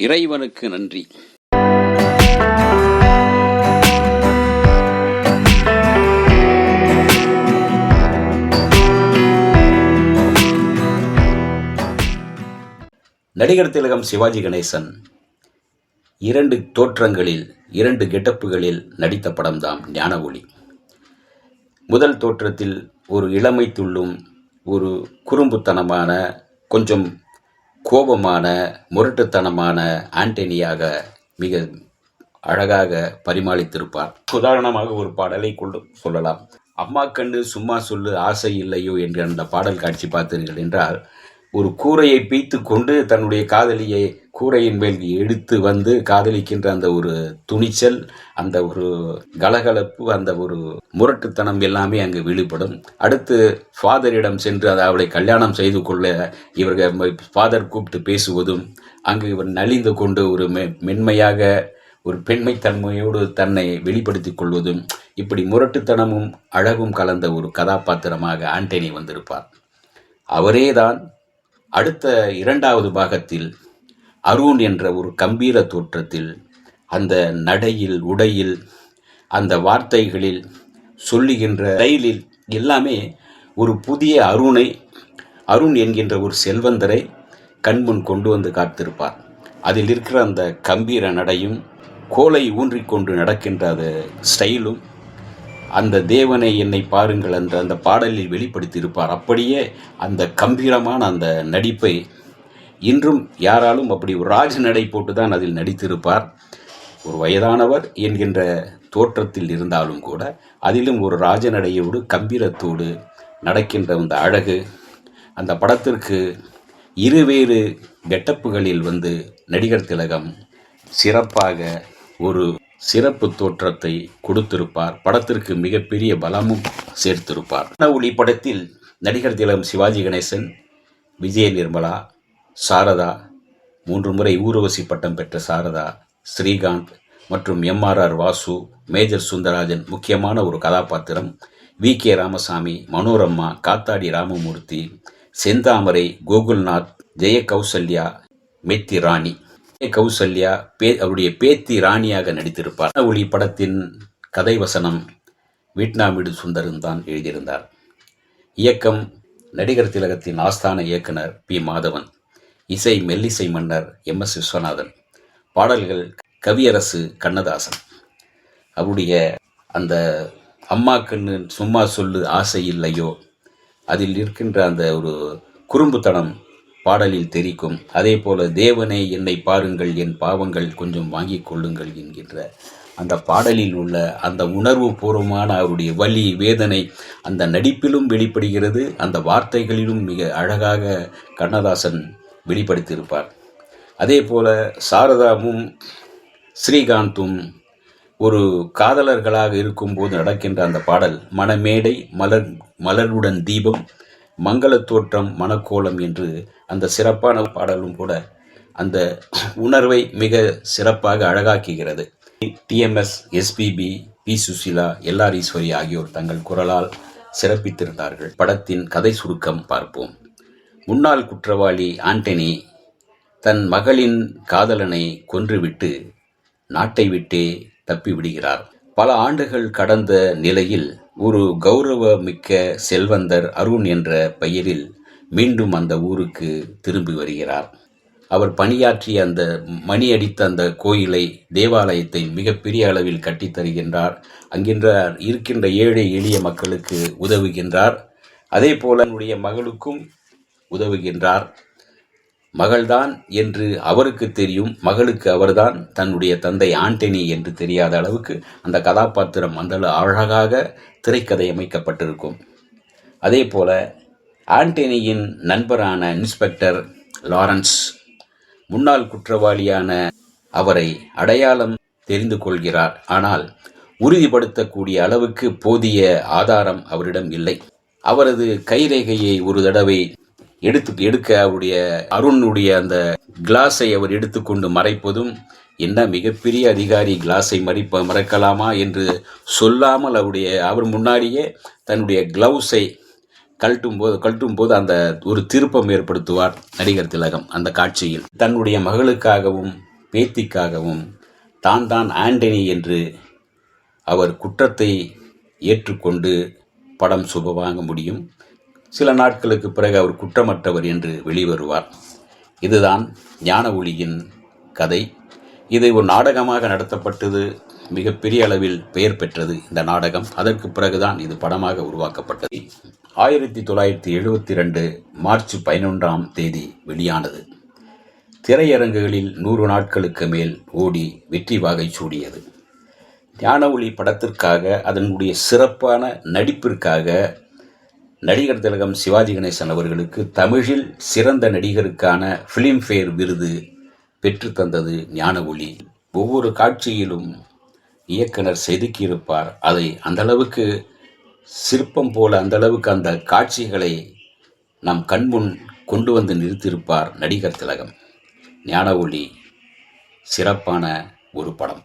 இறைவனுக்கு நன்றி. நடிகர் திலகம் சிவாஜி கணேசன் இரண்டு தோற்றங்களில் இரண்டு கெட்டப்புகளில் நடித்த படம்தான் ஞான ஒளி முதல் தோற்றத்தில் ஒரு இளமை துள்ளும் ஒரு குறும்புத்தனமான கொஞ்சம் கோபமான முரட்டுத்தனமான ஆண்டனியாக மிக அழகாக பரிமாளித்திருப்பார். உதாரணமாக ஒரு பாடலை கொண்டு சொல்லலாம். அம்மா கண்ணு சும்மா சொல்லு ஆசை இல்லையோ என்று அந்த பாடல் காட்சி பார்த்தீர்கள் என்றால் ஒரு கூரையை பிய்த்து கொண்டு தன்னுடைய காதலியை கூரையின் மேல் எடுத்து வந்து காதலிக்கின்ற அந்த ஒரு துணிச்சல் அந்த ஒரு கலகலப்பு அந்த ஒரு முரட்டுத்தனம் எல்லாமே அங்கு வெளிப்படும் அடுத்து ஃபாதரிடம் சென்று அதை அவளை கல்யாணம் செய்து கொள்ள இவர்கள் ஃபாதர் கூப்பிட்டு பேசுவதும் அங்கு இவர் நலிந்து கொண்டு ஒரு மெ மென்மையாக ஒரு பெண்மைத்தன்மையோடு தன்னை வெளிப்படுத்திக் கொள்வதும் இப்படி முரட்டுத்தனமும் அழகும் கலந்த ஒரு கதாபாத்திரமாக ஆண்டனி வந்திருப்பார். அவரேதான் அடுத்த இரண்டாவது பாகத்தில் அருண் என்ற ஒரு கம்பீர தோற்றத்தில் அந்த நடையில் உடையில் அந்த வார்த்தைகளில் சொல்லுகின்ற ரயிலில் எல்லாமே ஒரு புதிய அருணை அருண் என்கின்ற ஒரு செல்வந்தரை கண்முன் கொண்டு வந்து காத்திருப்பார். அதில் இருக்கிற அந்த கம்பீர நடையும் கோலை ஊன்றிக்கொண்டு நடக்கின்ற அந்த ஸ்டைலும் அந்த தேவனை என்னை பாருங்கள் என்ற அந்த பாடலில் வெளிப்படுத்தியிருப்பார். அப்படியே அந்த கம்பீரமான அந்த நடிப்பை இன்றும் யாராலும் அப்படி ஒரு ராஜ நடை போட்டு தான் அதில் நடித்திருப்பார். ஒரு வயதானவர் என்கின்ற தோற்றத்தில் இருந்தாலும் கூட அதிலும் ஒரு ராஜநடையோடு கம்பீரத்தோடு நடக்கின்ற அந்த அழகு அந்த படத்திற்கு இருவேறு கெட்டப்புகளில் வந்து நடிகர் திலகம் சிறப்பாக ஒரு சிறப்பு தோற்றத்தை கொடுத்திருப்பார். படத்திற்கு மிகப்பெரிய பலமும் சேர்த்திருப்பார். ஒளி படத்தில் நடிகர் திலகம் சிவாஜி கணேசன் விஜய நிர்மலா சாரதா மூன்று முறை ஊர்வசி பட்டம் பெற்ற சாரதா ஸ்ரீகாந்த் மற்றும் எம்ஆர்ஆர் வாசு மேஜர் சுந்தராஜன் முக்கியமான ஒரு கதாபாத்திரம். வி. கே. ராமசாமி மனோரம்மா காத்தாடி ராமமூர்த்தி செந்தாமரை கோகுல்நாத் ஜெய கௌசல்யா மெத்தி ராணி. கௌசல்யா பே அவருடைய பேத்தி ராணியாக நடித்திருப்பார். ஒளி படத்தின் கதை வசனம் வீட்னாமிடு சுந்தரன் தான் எழுதியிருந்தார். இயக்கம் நடிகர் திலகத்தின் ஆஸ்தான இயக்குனர் பி. மாதவன் இசை மெல்லிசை மன்னர் எம். எஸ். விஸ்வநாதன் பாடல்கள் கவியரசு கண்ணதாசன். அவருடைய அந்த அம்மா கண்ணு சும்மா சொல்லு ஆசை இல்லையோ அதில் இருக்கின்ற அந்த ஒரு குறும்புத்தனம் பாடலில் தெரிக்கும். அதே போல தேவனே என்னை பாருங்கள் என் பாவங்கள் கொஞ்சம் வாங்கிக் கொள்ளுங்கள் என்கின்ற அந்த பாடலில் உள்ள அந்த உணர்வு பூர்வமான அவருடைய வலி வேதனை அந்த நடிப்பிலும் வெளிப்படுகிறது அந்த வார்த்தைகளிலும் மிக அழகாக கண்ணதாசன் வெளிப்படுத்தியிருப்பார். அதே போல சாரதாவும் ஸ்ரீகாந்தும் ஒரு காதலர்களாக இருக்கும்போது நடக்கின்ற அந்த பாடல் மணமேடை மலர் மலருடன் தீபம் மங்களத்தோற்றம் மனக்கோலம் என்று அந்த சிறப்பான பாடலும் கூட அந்த உணர்வை மிக சிறப்பாக அழகாக்குகிறது. TMS SPB P Susheela LR Eswari ஆகியோர் தங்கள் குரலால் சிறப்பித்திருந்தார்கள். படத்தின் கதை சுருக்கம் பார்ப்போம். முன்னாள் குற்றவாளி ஆண்டனி தன் மகளின் காதலனை கொன்றுவிட்டு நாட்டை விட்டே தப்பி விடுகிறார் பல ஆண்டுகள் கடந்த நிலையில் ஒரு கௌரவ மிக்க செல்வந்தர் அருண் என்ற பெயரில் மீண்டும் அந்த ஊருக்கு திரும்பி வருகிறார். அவர் பணியாற்றிய அந்த மணி அடித்த அந்த கோயிலை தேவாலயத்தை மிகப்பெரிய அளவில் கட்டித் தருகின்றார். அங்கின்ற இருக்கின்ற ஏழை எளிய மக்களுக்கு உதவுகின்றார். அதே போல மகளுக்கும் உதவுகின்றார். மகள்தான் என்று அவருக்கு தெரியும் மகளுக்கு அவர்தான் தன்னுடைய தந்தை ஆண்டனி என்று தெரியாத அளவுக்கு அந்த கதாபாத்திரம் அந்த அழகாக திரைக்கதை அமைக்கப்பட்டிருக்கும். அதே போல ஆண்டனியின் நண்பரான இன்ஸ்பெக்டர் லாரன்ஸ் முன்னாள் குற்றவாளியான அவரை அடையாளம் தெரிந்து கொள்கிறார். ஆனால் உறுதிப்படுத்தக்கூடிய அளவுக்கு போதிய ஆதாரம் அவரிடம் இல்லை. அவரது கைரேகையை ஒரு தடவை எடுத்து எடுக்க அவருடைய அருணுடைய அந்த கிளாஸை அவர் எடுத்துக்கொண்டு மறைப்பதும் என்ன மிகப்பெரிய அதிகாரி கிளாஸை மறிப்ப மறைக்கலாமா என்று சொல்லாமல் அவருடைய அவர் முன்னாடியே தன்னுடைய கிளவுஸை கழட்டும் போது கழட்டும் போது அந்த ஒரு திருப்பம் ஏற்படுத்துவார் நடிகர் திலகம் அந்த காட்சியில். தன்னுடைய மகளுக்காகவும் பேத்திக்காகவும் தான் தான் ஆண்டனி என்று அவர் குற்றத்தை ஏற்றுக்கொண்டு படம் சுபமாக முடியும். சில நாட்களுக்கு பிறகு அவர் குற்றமற்றவர் என்று வெளிவருவார். இதுதான் ஞான ஒளியின் கதை. இது ஒரு நாடகமாக நடத்தப்பட்டது. மிகப்பெரிய அளவில் பெயர் பெற்றது இந்த நாடகம். அதற்கு பிறகுதான் இது படமாக உருவாக்கப்பட்டது. ஆயிரத்தி தொள்ளாயிரத்தி எழுபத்தி ரெண்டு மார்ச் பதினொன்றாம் தேதி வெளியானது. திரையரங்குகளில் நூறு நாட்களுக்கு மேல் ஓடி வெற்றி வாகை சூடியது. ஞான ஒளி படத்திற்காக அதனுடைய சிறப்பான நடிப்பிற்காக நடிகர் திலகம் சிவாஜி கணேசன் அவர்களுக்கு தமிழில் சிறந்த நடிகருக்கான ஃபிலிம்ஃபேர் விருது பெற்று தந்தது ஞான ஒளி ஒவ்வொரு காட்சியிலும் இயக்குனர் செதுக்கியிருப்பார். அதை அந்த அளவுக்கு சிற்பம் போல அந்த அளவுக்கு அந்த காட்சிகளை நம் கண்முன் கொண்டு வந்து நிறுத்தியிருப்பார் நடிகர் திலகம். ஞான ஒளி சிறப்பான ஒரு படம்.